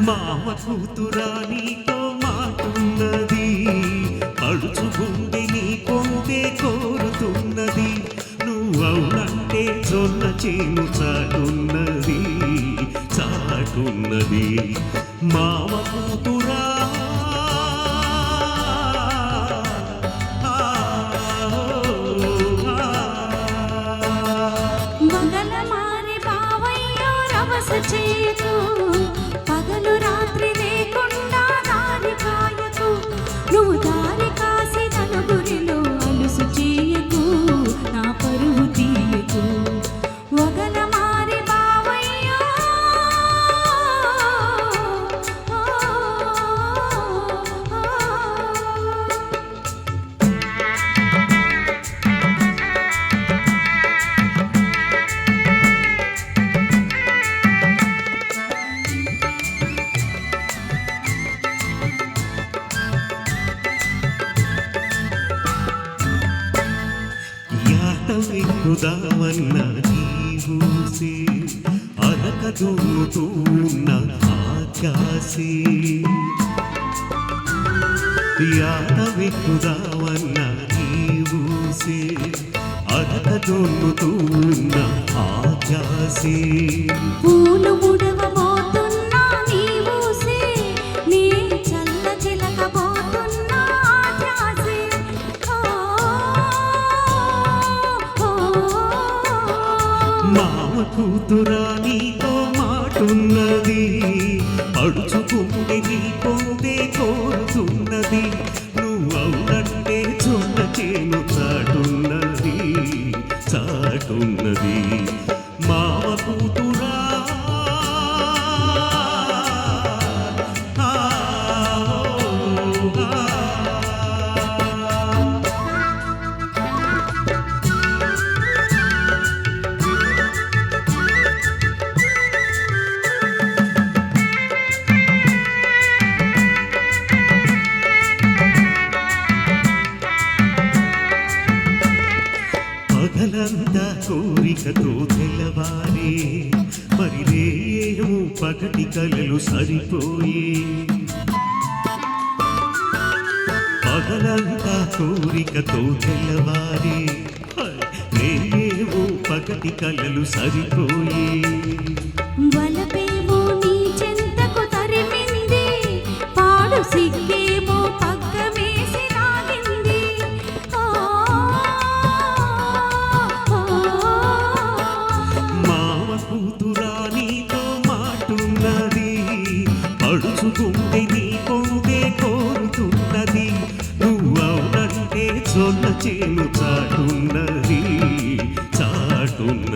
మామ కూతురానితో మాటున్నది. అడుచు గుండె నీ కొందే కోరుతున్నది. నువ్వవునంటే చొల్ల చేను చాటున్నది. చాటున్నది. మామ కూతురా మంగళ యాట వెక్కుదామన్న నీవూసే అరక దున్నుతూ ఉన్న ఆకాశే. యాట వెక్కుదామన్న నీవూసే అరక దున్నుతూ ఉన్న ఆకాశే. పూలు ఉడవ కూతురా నీతో మాటున్నది. అడుచుకుంటే నీ పొందే కోరుతున్నది. నువ్వవునంటే చున్న చేను చాటున్నది చాటున్నది. మావ కూతురు పగలంతా కోరికతో తెల్లవారే పరిదేయము పగటి కలలు సరిపోయే. పగలంతా కోరికతో తెల్లవారే రేము పగటి కలలు సరిపోయే. కూతురా నీతో మాటున్నది. పడుచుకుంటే నీ పొందే కోరుతున్నది. నువ్వవునంటే చొన్న చేను చాటున్నది. చాటున్నది